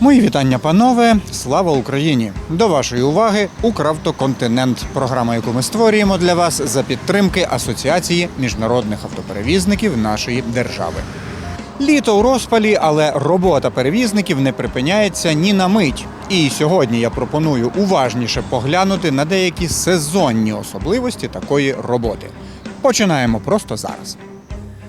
Мої вітання, панове! Слава Україні! До вашої уваги Укравтоконтинент, програма, яку ми створюємо для вас за підтримки Асоціації міжнародних автоперевізників нашої держави. Літо у розпалі, але робота перевізників не припиняється ні на мить. І сьогодні я пропоную уважніше поглянути на деякі сезонні особливості такої роботи. Починаємо просто зараз.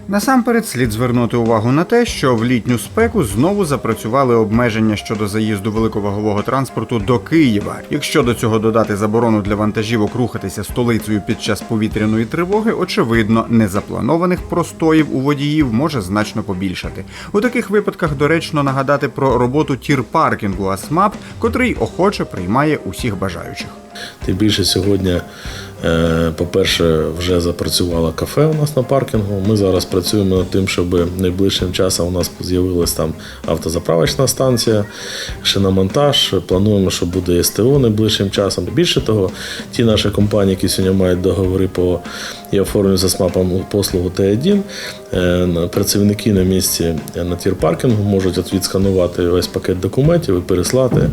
Насамперед слід звернути увагу на те, що в літню спеку знову запрацювали обмеження щодо заїзду великовагового транспорту до Києва. Якщо до цього додати заборону для вантажівок рухатися столицею під час повітряної тривоги, очевидно, незапланованих простоїв у водіїв може значно побільшати. У таких випадках доречно нагадати про роботу тір-паркінгу АСМАП, котрий охоче приймає усіх бажаючих. Тим більше сьогодні, по-перше, вже запрацювало кафе у нас на паркінгу. Ми зараз працюємо над тим, щоб найближчим часом у нас з'явилась там автозаправочна станція, шиномонтаж. Плануємо, що буде СТО найближчим часом. Більше того, ті наші компанії, які сьогодні мають договори по і оформлюють за СМАПом послугу Т1, е, працівники на місці на тір-паркінгу можуть відсканувати весь пакет документів і переслати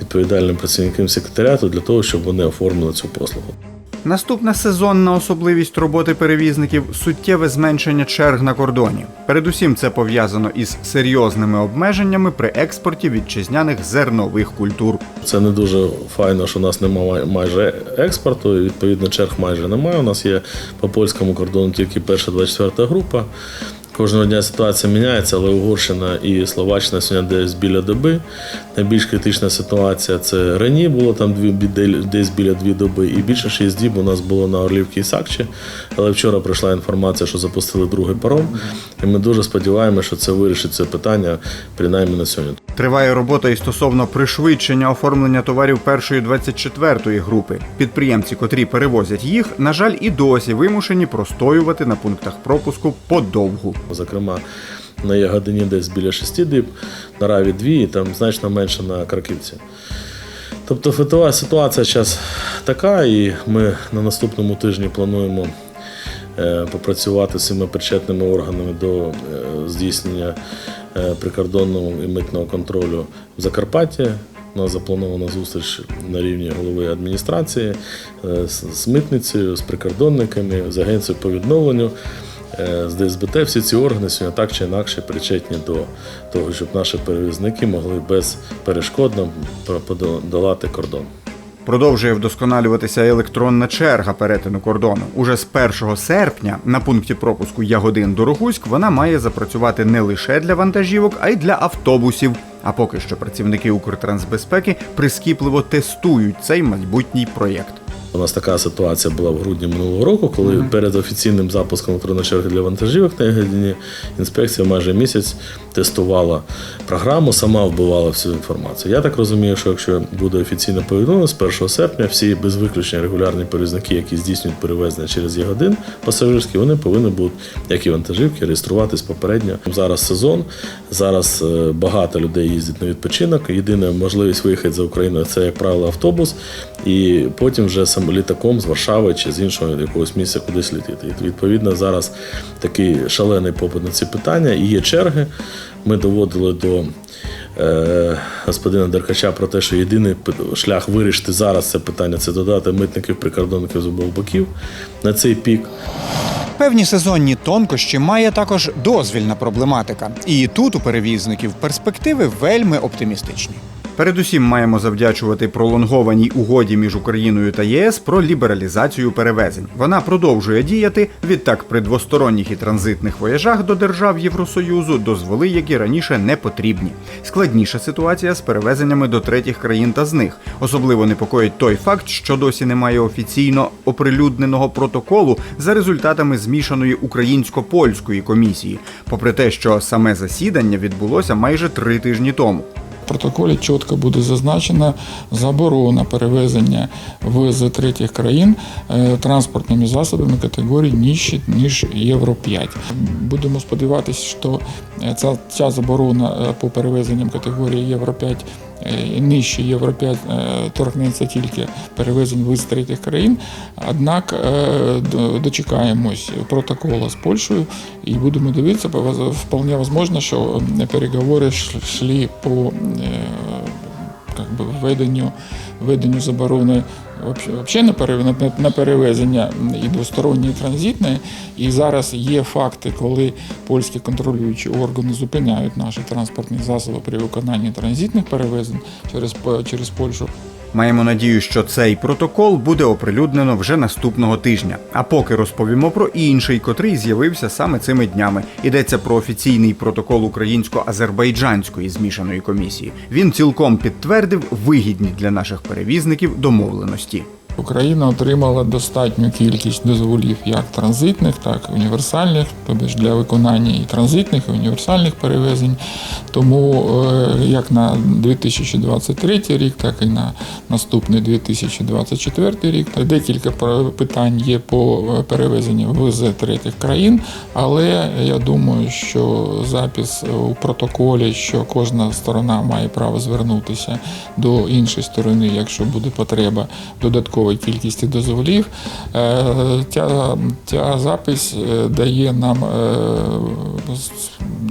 відповідальним працівникам секретаріату для того, щоб вони оформили цю послугу. Наступна сезонна особливість роботи перевізників суттєве зменшення черг на кордоні. Передусім, це пов'язано із серйозними обмеженнями при експорті вітчизняних зернових культур. Це не дуже файно, що у нас немає майже експорту, і відповідно черг майже немає. У нас є по польському кордону тільки перша 24 група. Кожного дня ситуація міняється, але Угорщина і Словаччина сьогодні десь біля доби. Найбільш критична ситуація це Рені було там дві десь біля дві доби, і більше шість діб у нас було на Орлівці і Сакчі. Але вчора прийшла інформація, що запустили другий паром. І ми дуже сподіваємося, що це вирішить це питання принаймні на сьогодні. Триває робота і стосовно пришвидшення оформлення товарів першої 24-ї групи. Підприємці, котрі перевозять їх, на жаль, і досі вимушені простоювати на пунктах пропуску подовгу. Зокрема, на Ягодині десь біля 6 диб, на Раві 2 і там значно менше на Краківці. Тобто фетова ситуація зараз така, і ми на наступному тижні плануємо е, попрацювати з цими причетними органами до е, здійснення е, прикордонного і митного контролю в Закарпатті. У нас запланована зустріч на рівні голови адміністрації з митницею, з прикордонниками, з агенцією по відновленню. Е, З ДСБТ всі ці органи сьогодні так чи інакше причетні до того, щоб наші перевізники могли безперешкодно подолати кордон. Продовжує вдосконалюватися електронна черга перетину кордону. Уже з 1 серпня на пункті пропуску Ягодин Дорогуськ вона має запрацювати не лише для вантажівок, а й для автобусів. А поки що працівники Укртрансбезпеки прискіпливо тестують цей майбутній проєкт. У нас така ситуація була в грудні минулого року, коли перед офіційним запуском електронної черги для вантажівок на Ягодині інспекція майже місяць тестувала програму, сама вбивала всю інформацію. Я так розумію, що якщо буде офіційно повідомлено, з 1 серпня всі без виключення регулярні перевізники, які здійснюють перевезення через Ягодин пасажирські, вони повинні будуть, як і вантажівки, реєструватись попередньо. Зараз сезон, зараз е, багато людей їздять на відпочинок. Єдина можливість виїхати за Україну це, як правило, автобус, і потім вже сам літаком з Варшави чи з іншого якогось місця кудись літати. І, відповідно, зараз такий шалений попит на ці питання і є черги. Ми доводили до е, господина Деркача про те, що єдиний шлях вирішити зараз це питання це додати митників, прикордонників з обох боків на цей пік. Певні сезонні тонкощі має також дозвільна проблематика. І тут у перевізників перспективи вельми оптимістичні. Передусім маємо завдячувати пролонгованій угоді між Україною та ЄС про лібералізацію перевезень. Вона продовжує діяти. Відтак, при двосторонніх і транзитних вояжах до держав Євросоюзу дозволи, які раніше не потрібні. Складніша ситуація з перевезеннями до третіх країн та з них. Особливо непокоїть той факт, що досі немає офіційно оприлюдненого протоколу за результатами змішаної українсько-польської комісії, попри те, що саме засідання відбулося майже три тижні тому. Протоколі чітко буде зазначена заборона перевезення в з третіх країн е, транспортними засобами категорії нижче, ніж Євро 5. Будемо сподіватися, що е, ця, ця заборона е, по перевезенням категорії Євро 5 е, і нижче Євро 5 е, торкнеться тільки перевезень в з третіх країн. Однак е, дочекаємось протокола з Польщею і будемо дивитися, вполне можливо, що переговори йшли по е, введенню, введенню заборони на, пере- на, на перевезення і двосторонньої і транзитне. І зараз є факти, коли польські контролюючі органи зупиняють наші транспортні засоби при виконанні транзитних перевезень через, через Польщу. Маємо надію, що цей протокол буде оприлюднено вже наступного тижня. А поки розповімо про інший, котрий з'явився саме цими днями. Йдеться про офіційний протокол українсько-азербайджанської змішаної комісії. Він цілком підтвердив вигідні для наших перевізників домовленості. Україна отримала достатню кількість дозволів як транзитних, так і універсальних, тобто для виконання і транзитних, і універсальних перевезень. Тому е, як на 2023 рік, так і на наступний 2024 рік декілька питань є по е, перевезенню в з третіх країн, але я думаю, що запис у протоколі, що кожна сторона має право звернутися до іншої сторони, якщо буде потреба додаткової кількості дозволів. Е, Ця, ця запис е, дає нам е,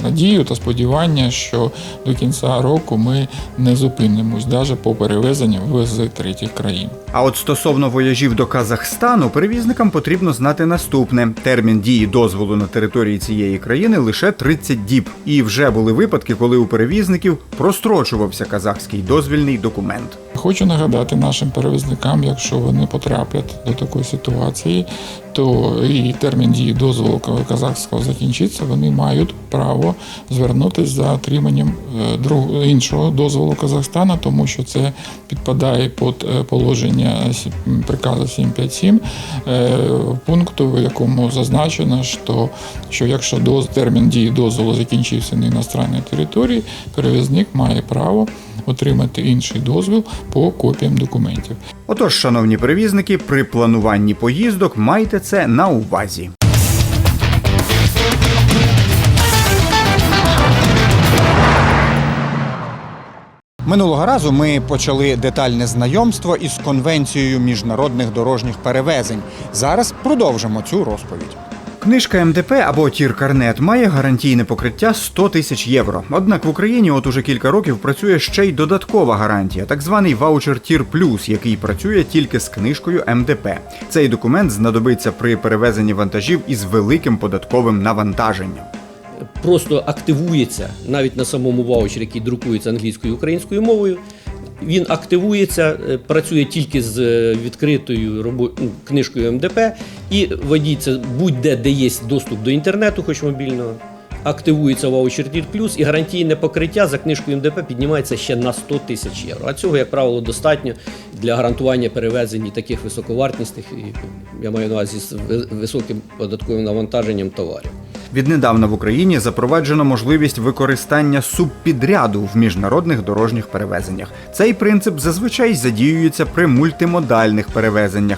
надію та сподівання, що до кінця року ми не зупинимось навіть по перевезенню в з третіх країн. А от стосовно вояжів до Казахстану, перевізникам потрібно знати наступне: термін дії дозволу на території цієї країни лише 30 діб. І вже були випадки, коли у перевізників прострочувався казахський дозвільний документ. Хочу нагадати нашим перевізникам, якщо вони потраплять до такої ситуації, то і термін дії дозволу казахського закінчиться, вони мають право звернутися за отриманням е, іншого дозволу Казахстана, тому що це підпадає під е, положення приказу 757 е, пункту, в якому зазначено, що, що якщо термін дії дозволу закінчився на іностранній території, перевізник має право отримати інший дозвіл по копіям документів. Отож, шановні перевізники, при плануванні поїздок майте це на увазі. Минулого разу ми почали детальне знайомство із конвенцією міжнародних дорожніх перевезень. Зараз продовжимо цю розповідь. Книжка МДП або Тір-Карнет має гарантійне покриття 100 тисяч євро. Однак в Україні от уже кілька років працює ще й додаткова гарантія, так званий ваучер Тір Плюс, який працює тільки з книжкою МДП. Цей документ знадобиться при перевезенні вантажів із великим податковим навантаженням. просто активується навіть на самому ваучері, який друкується англійською і українською мовою. Він активується, е, працює тільки з е, відкритою ну, книжкою МДП і водій це будь-де, де є доступ до інтернету, хоч мобільного. Активується ваучер Дір Плюс і гарантійне покриття за книжкою МДП піднімається ще на 100 тисяч євро. А цього, як правило, достатньо для гарантування перевезень таких високовартісних, я маю на увазі з високим податковим навантаженням товарів. Віднедавна в Україні запроваджено можливість використання субпідряду в міжнародних дорожніх перевезеннях. Цей принцип зазвичай задіюється при мультимодальних перевезеннях.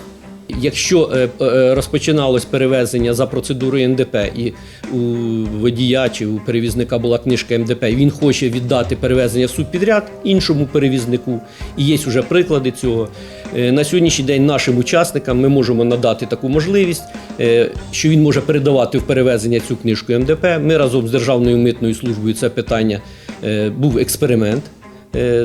Якщо е, е, розпочиналось перевезення за процедурою НДП, і у водія чи у перевізника була книжка МДП, і він хоче віддати перевезення в субпідряд іншому перевізнику, і є вже приклади цього. Е, На сьогоднішній день нашим учасникам ми можемо надати таку можливість, е, що він може передавати в перевезення цю книжку МДП. Ми разом з Державною митною службою це питання е, був експеримент е,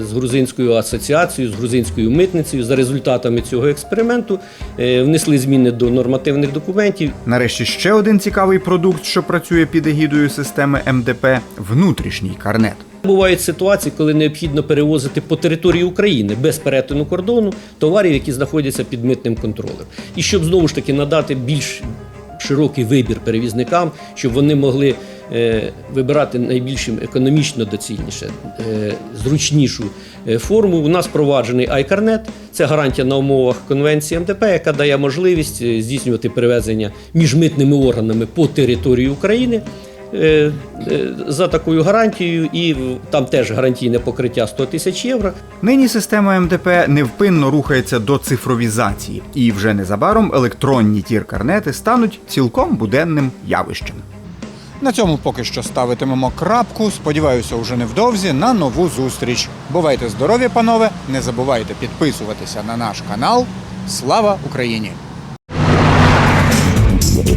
з грузинською асоціацією, з грузинською митницею. За результатами цього експерименту е, внесли зміни до нормативних документів. Нарешті ще один цікавий продукт, що працює під егідою системи МДП внутрішній карнет. Бувають ситуації, коли необхідно перевозити по території України без перетину кордону товарів, які знаходяться під митним контролем. І щоб знову ж таки надати більш широкий вибір перевізникам, щоб вони могли е, вибирати найбільш економічно доцільніше, е, зручнішу е, форму. У нас впроваджений iCarnet. Це гарантія на умовах конвенції МДП, яка дає можливість е, здійснювати перевезення між митними органами по території України е, е, за такою гарантією, і там теж гарантійне покриття 100 тисяч євро. Нині система МДП невпинно рухається до цифровізації, і вже незабаром електронні тір-карнети стануть цілком буденним явищем. На цьому поки що ставитимемо крапку. Сподіваюся, уже невдовзі на нову зустріч. Бувайте здорові, панове! Не забувайте підписуватися на наш канал. Слава Україні! Thank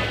you.